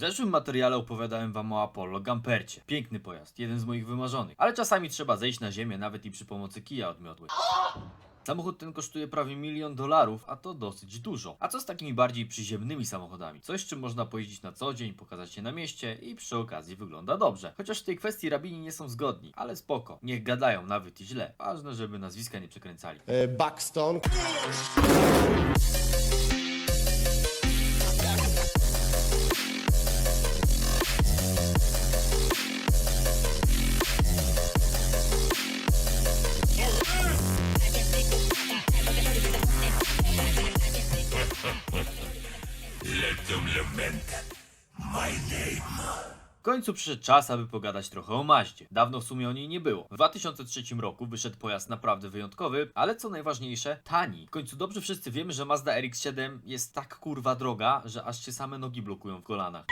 W zeszłym materiale opowiadałem wam o Apollo Gampercie. Piękny pojazd, jeden z moich wymarzonych. Ale czasami trzeba zejść na ziemię nawet i przy pomocy kija od miotły. Samochód ten kosztuje prawie milion dolarów, a to dosyć dużo. A co z takimi bardziej przyziemnymi samochodami? Coś, czym można pojeździć na co dzień, pokazać się na mieście i przy okazji wygląda dobrze. Chociaż w tej kwestii rabini nie są zgodni, ale spoko. Niech gadają nawet i źle. Ważne, żeby nazwiska nie przekręcali. E, Buxton. W końcu przyszedł czas, aby pogadać trochę o Maździe. Dawno w sumie o niej nie było. W 2003 roku wyszedł pojazd naprawdę wyjątkowy, ale co najważniejsze, tani. W końcu dobrze wszyscy wiemy, że Mazda RX-7 jest tak kurwa droga, że aż się same nogi blokują w kolanach.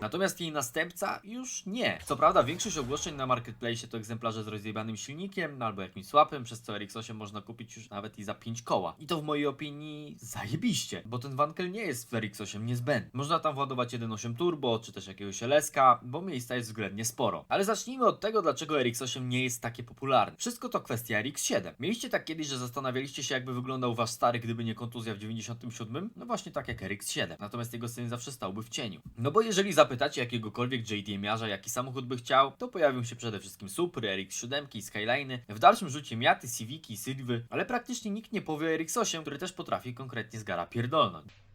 Natomiast jej następca już nie. Co prawda większość ogłoszeń na marketplace to egzemplarze z rozjebanym silnikiem no albo jakimś słapem, przez co RX-8 można kupić już nawet i za 5 koła. I to w mojej opinii zajebiście, bo ten wankel nie jest w RX-8 niezbędny. Można tam władować 1.8 turbo, czy też jakiegoś LS-ka, bo miejsca jest względnie sporo. Ale zacznijmy od tego, dlaczego RX-8 nie jest takie popularne. Wszystko to kwestia RX-7. Mieliście tak kiedyś, że zastanawialiście się jakby wyglądał wasz stary, gdyby nie kontuzja w 97? No właśnie tak jak RX-7. Natomiast jego syn zawsze stałby w cieniu. No bo jeżeli zapytacie jakiegokolwiek JDM-iarza, jaki samochód by chciał, to pojawią się przede wszystkim Supry, RX-7, Skyline'y, w dalszym rzucie Miaty, Civiki, Sylwy, ale praktycznie nikt nie powie o RX-8, który też potrafi konkretnie z gara pierdolnąć.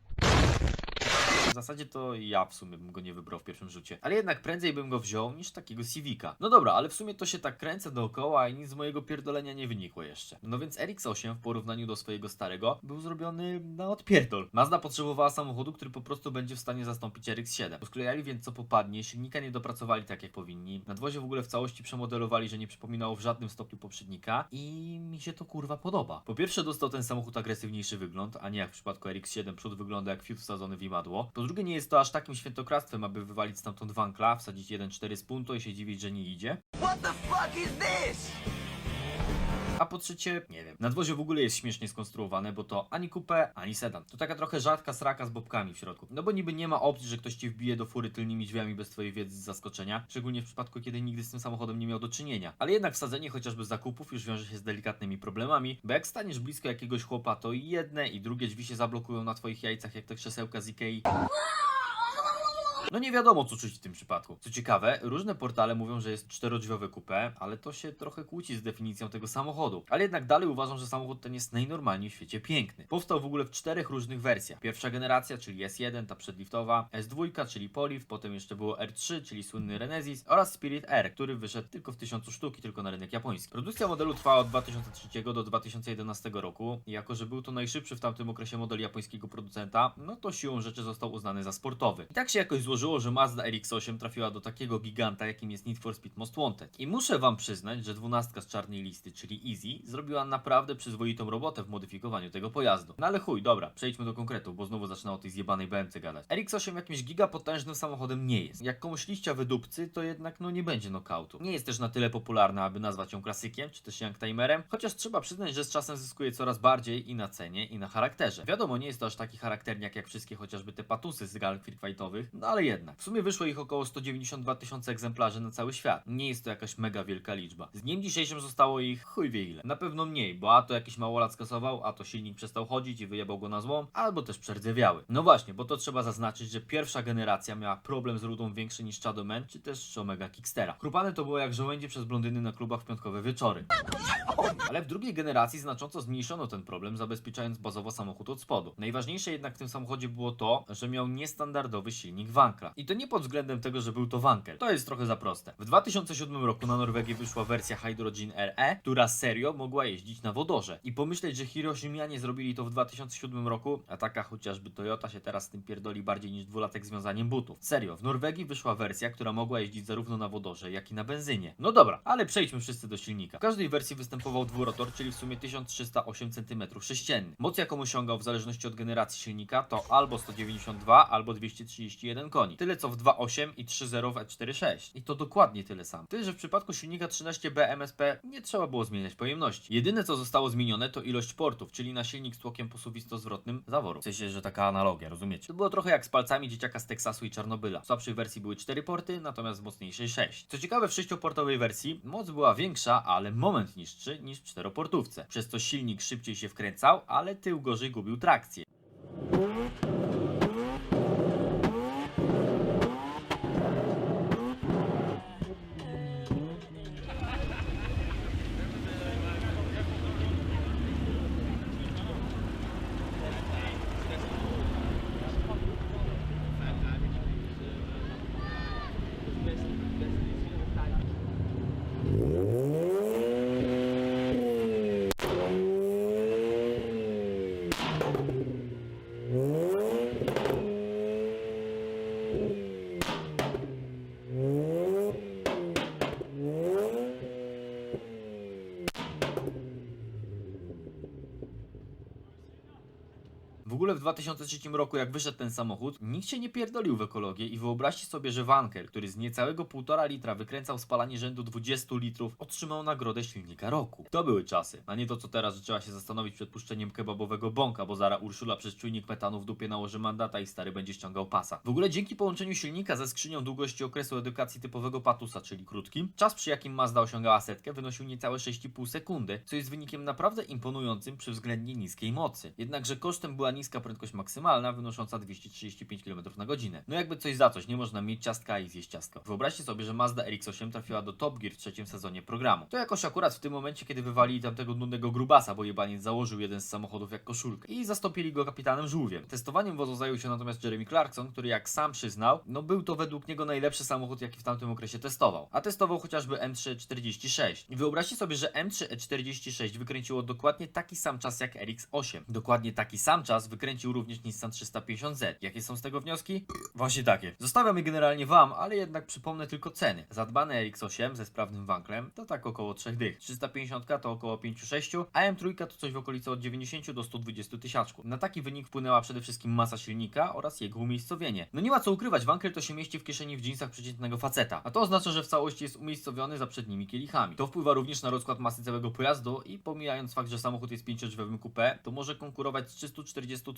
W zasadzie to ja w sumie bym go nie wybrał w pierwszym rzucie. Ale jednak prędzej bym go wziął niż takiego Civica. No dobra, ale w sumie to się tak kręcę dookoła i nic z mojego pierdolenia nie wynikło jeszcze. No więc RX-8 w porównaniu do swojego starego był zrobiony na odpierdol. Mazda potrzebowała samochodu, który po prostu będzie w stanie zastąpić RX-7. Posklejali więc co popadnie, silnika nie dopracowali tak jak powinni. Nadwozie w ogóle w całości przemodelowali, że nie przypominało w żadnym stopniu poprzednika i mi się to kurwa podoba. Po pierwsze dostał ten samochód agresywniejszy wygląd, a nie jak w przypadku RX-7 przód wygląda jak fiut wsadzony w imadło. Po drugie nie jest to aż takim świętokradztwem, aby wywalić stamtąd wankla, wsadzić 1.4 z punto i się dziwić, że nie idzie. A po trzecie, nie wiem, nadwozie w ogóle jest śmiesznie skonstruowane, bo to ani kupę, ani sedan. To taka trochę rzadka sraka z bobkami w środku. No bo niby nie ma opcji, że ktoś ci wbije do fury tylnymi drzwiami bez twojej wiedzy z zaskoczenia, szczególnie w przypadku, kiedy nigdy z tym samochodem nie miał do czynienia. Ale jednak wsadzenie chociażby zakupów już wiąże się z delikatnymi problemami, bo jak staniesz blisko jakiegoś chłopa, to i jedne i drugie drzwi się zablokują na twoich jajcach, jak te krzesełka z Ikei. No nie wiadomo co czuć w tym przypadku. Co ciekawe, różne portale mówią, że jest czterodrzwiowe coupé, ale to się trochę kłóci z definicją tego samochodu. Ale jednak dalej uważam, że samochód ten jest najnormalniej w świecie piękny. Powstał w ogóle w czterech różnych wersjach. Pierwsza generacja, czyli S1, ta przedliftowa, S2, czyli Poliv, potem jeszcze było R3, czyli słynny Renesis oraz Spirit R, który wyszedł tylko w 1000 sztuki, tylko na rynek japoński. Produkcja modelu trwała od 2003 do 2011 roku jako, że był to najszybszy w tamtym okresie model japońskiego producenta, no to siłą rzeczy został uznany za sportowy. I tak się jakoś złożyło, że Mazda RX-8 trafiła do takiego giganta, jakim jest Need for Speed Most Wanted. I muszę wam przyznać, że dwunastka z czarnej listy, czyli Easy, zrobiła naprawdę przyzwoitą robotę w modyfikowaniu tego pojazdu. No ale chuj, dobra, przejdźmy do konkretów, bo znowu zaczyna o tej zjebanej BMC gadać. RX-8 jakimś gigapotężnym samochodem nie jest. Jak komuś liścia wydupcy, to jednak no nie będzie knockoutu. Nie jest też na tyle popularna, aby nazwać ją klasykiem, czy też youngtimerem, chociaż trzeba przyznać, że z czasem zyskuje coraz bardziej i na cenie, i na charakterze. Wiadomo, nie jest to aż taki charakterniak jak wszystkie chociażby te patusy z gal fightowych, no ale jednak. W sumie wyszło ich około 192 tysiące egzemplarzy na cały świat. Nie jest to jakaś mega wielka liczba. Z dniem dzisiejszym zostało ich chuj wie ile. Na pewno mniej, bo a to jakiś małolat skasował, a to silnik przestał chodzić i wyjebał go na złom, albo też przerdzewiały. No właśnie, bo to trzeba zaznaczyć, że pierwsza generacja miała problem z rudą większy niż Shadow Man, czy też Omega Kickstera. Krupane to było jak żołędzie przez blondyny na klubach w piątkowe wieczory. Ale w drugiej generacji znacząco zmniejszono ten problem, zabezpieczając bazowo samochód od spodu. Najważniejsze jednak w tym samochodzie było to, że miał niestandardowy silnik Wankla. I to nie pod względem tego, że był to Wankel. To jest trochę za proste. W 2007 roku na Norwegii wyszła wersja Hydrogen RE, która serio mogła jeździć na wodorze. I pomyśleć, że Hirosimianie zrobili to w 2007 roku, a taka chociażby Toyota się teraz z tym pierdoli bardziej niż dwulatek związaniem butów. Serio, w Norwegii wyszła wersja, która mogła jeździć zarówno na wodorze, jak i na benzynie. No dobra, ale przejdźmy wszyscy do silnika. W każdej wersji występował dwurotor, czyli w sumie 1308 cm3. Moc jaką osiągał w zależności od generacji silnika to albo 192, albo 231 koni. Tyle co w 2.8 i 3.0 w E46. I to dokładnie tyle samo. Tyle, że w przypadku silnika 13B MSP nie trzeba było zmieniać pojemności. Jedyne co zostało zmienione to ilość portów, czyli na silnik z tłokiem posuwisto-zwrotnym zaworu. W sensie, że taka analogia, rozumiecie? To było trochę jak z palcami dzieciaka z Teksasu i Czarnobyla. W słabszej wersji były 4 porty, natomiast w mocniejszej 6. Co ciekawe, w 6-portowej wersji moc była większa, ale moment niższy niż w 4-portówce. Przez to silnik szybciej się wkręcał, ale tył gorzej gubił trakcję. Ogóle w 2003 roku, jak wyszedł ten samochód, nikt się nie pierdolił w ekologię i wyobraźcie sobie, że Wankel, który z niecałego 1,5 litra wykręcał spalanie rzędu 20 litrów, otrzymał nagrodę silnika roku. To były czasy, a nie to co teraz, że trzeba się zastanowić przed puszczeniem kebabowego bąka, bo zara Urszula przez czujnik metanu w dupie nałoży mandata i stary będzie ściągał pasa. W ogóle dzięki połączeniu silnika ze skrzynią długości okresu edukacji typowego patusa, czyli krótkim, czas przy jakim Mazda osiągała setkę wynosił niecałe 6,5 sekundy, co jest wynikiem naprawdę imponującym przy względnie niskiej mocy. Jednakże kosztem była niska prędkość maksymalna, wynosząca 235 km na godzinę. No jakby coś za coś, nie można mieć ciastka i zjeść ciastko. Wyobraźcie sobie, że Mazda RX-8 trafiła do Top Gear w trzecim sezonie programu. To jakoś akurat w tym momencie, kiedy wywalili tamtego nudnego grubasa, bo jebaniec założył jeden z samochodów jak koszulkę i zastąpili go kapitanem żółwiem. Testowaniem wozu zajął się natomiast Jeremy Clarkson, który jak sam przyznał, no był to według niego najlepszy samochód, jaki w tamtym okresie testował. A testował chociażby M346. I wyobraźcie sobie, że M346 wykręciło dokładnie taki sam czas jak RX-8. Dokładnie taki sam czas wykręcił również Nissan 350Z. Jakie są z tego wnioski? Właśnie takie. Zostawiam je generalnie Wam, ale jednak przypomnę tylko ceny. Zadbane RX-8 ze sprawnym wanklem to tak około 3 dych. 350 to około 5-6, a M3 to coś w okolicy od 90 do 120 tysiaczków. Na taki wynik wpłynęła przede wszystkim masa silnika oraz jego umiejscowienie. No nie ma co ukrywać, wankel to się mieści w kieszeni w jeansach przeciętnego faceta, a to oznacza, że w całości jest umiejscowiony za przednimi kielichami. To wpływa również na rozkład masy całego pojazdu i pomijając fakt, że samochód jest pięciodrzwiowym coupé, to może konkurować z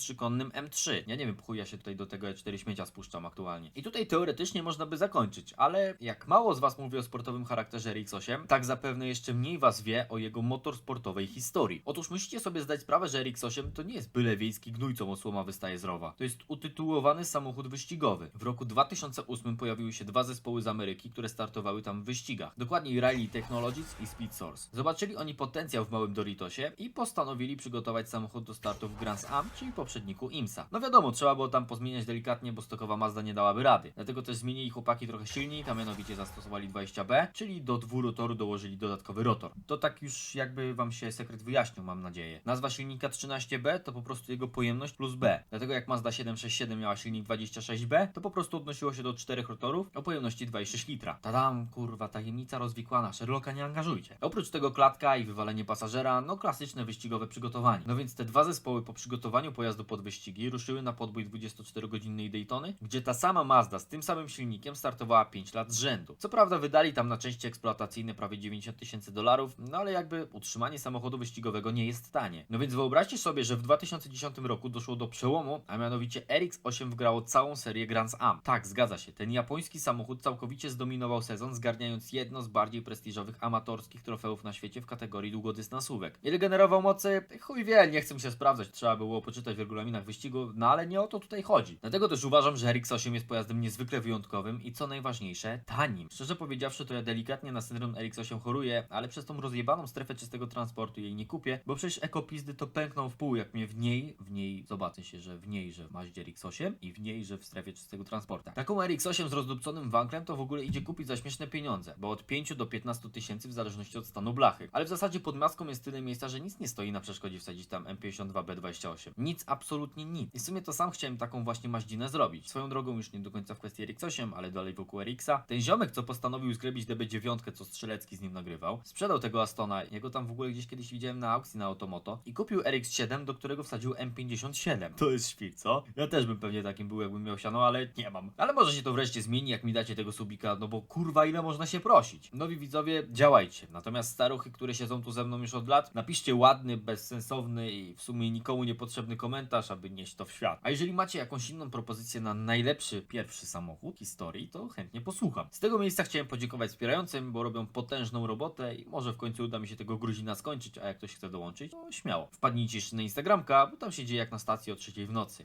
343-konnym M3. Ja nie wiem, chuj ja się tutaj do tego E4 śmiecia spuszczam aktualnie. I tutaj teoretycznie można by zakończyć, ale jak mało z Was mówi o sportowym charakterze RX-8, tak zapewne jeszcze mniej Was wie o jego motorsportowej historii. Otóż musicie sobie zdać sprawę, że RX-8 to nie jest byle wiejski gnój, co słoma wystaje z rowa. To jest utytułowany samochód wyścigowy. W roku 2008 pojawiły się dwa zespoły z Ameryki, które startowały tam w wyścigach. Dokładniej Rally Technologies i Speed Source. Zobaczyli oni potencjał w małym Doritosie i postanowili przygotować samochód do startu w Grand Am, czyli poprzedniku IMSA. No wiadomo, trzeba było tam pozmieniać delikatnie, bo stokowa Mazda nie dałaby rady. Dlatego też zmienili chłopaki trochę silnik, a mianowicie zastosowali 20B, czyli do dwurotoru dołożyli dodatkowy rotor. To tak już jakby wam się sekret wyjaśnił, mam nadzieję. Nazwa silnika 13B to po prostu jego pojemność plus B. Dlatego jak Mazda 767 miała silnik 26B, to po prostu odnosiło się do czterech rotorów o pojemności 2,6 litra. Tadam, kurwa, tajemnica rozwikłana, Sherlocka nie angażujcie. Oprócz tego klatka i wywalenie pasażera, no klasyczne wyścigowe przygotowanie. No więc te dwa zespoły po przygotowaniu pojazdu pod wyścigi ruszyły na podbój 24-godzinnej Daytony, gdzie ta sama Mazda z tym samym silnikiem startowała 5 lat z rzędu. Co prawda wydali tam na części eksploatacyjne prawie 90 tysięcy dolarów, no ale jakby utrzymanie samochodu wyścigowego nie jest tanie. No więc wyobraźcie sobie, że w 2010 roku doszło do przełomu, a mianowicie RX-8 wgrało całą serię Grand Am. Tak, zgadza się, ten japoński samochód całkowicie zdominował sezon, zgarniając jedno z bardziej prestiżowych amatorskich trofeów na świecie w kategorii długodystansówek. Ile generował mocy? Chuj wie, nie chcę się sprawdzać, trzeba było poczytać w regulaminach wyścigu, no ale nie o to tutaj chodzi. Dlatego też uważam, że RX-8 jest pojazdem niezwykle wyjątkowym i co najważniejsze, tanim. Szczerze powiedziawszy, to ja delikatnie na syndrom RX-8 choruję, ale przez tą rozjebaną strefę czystego transportu jej nie kupię, bo przecież ekopizdy to pękną w pół, jak mnie w niej, w niej, zobaczy się, że w niej, że w Maździe RX-8 i w niej, że w strefie czystego transportu. Taką RX-8 z rozdupconym wanklem to w ogóle idzie kupić za śmieszne pieniądze, bo od 5 do 15 tysięcy w zależności od stanu blachy. Ale w zasadzie pod maską jest tyle miejsca, że nic nie stoi na przeszkodzie wsadzić tam M52B28. Nic absolutnie nic. I w sumie to sam chciałem taką właśnie maździnę zrobić. Swoją drogą już nie do końca w kwestii RX8, ale dalej wokół RX-a. Ten ziomek, co postanowił zgrebić DB9, co Strzelecki z nim nagrywał, sprzedał tego Astona, jego tam w ogóle gdzieś kiedyś widziałem na aukcji na Automoto i kupił RX7, do którego wsadził M57. To jest świr, co? Ja też bym pewnie takim był, jakbym miał siano, ale nie mam. Ale może się to wreszcie zmieni, jak mi dacie tego subika, no bo kurwa ile można się prosić. Nowi widzowie, działajcie. Natomiast staruchy, które siedzą tu ze mną już od lat, napiszcie ładny, bezsensowny i w sumie nikomu niepotrzebny komentarz, aby nieść to w świat. A jeżeli macie jakąś inną propozycję na najlepszy pierwszy samochód historii, to chętnie posłucham. Z tego miejsca chciałem podziękować wspierającym, bo robią potężną robotę i może w końcu uda mi się tego Gruzina skończyć, a jak ktoś chce dołączyć, to śmiało. Wpadnijcie jeszcze na Instagramka, bo tam się dzieje jak na stacji o trzeciej w nocy.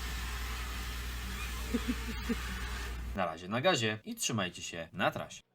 Na razie na gazie i trzymajcie się na trasie.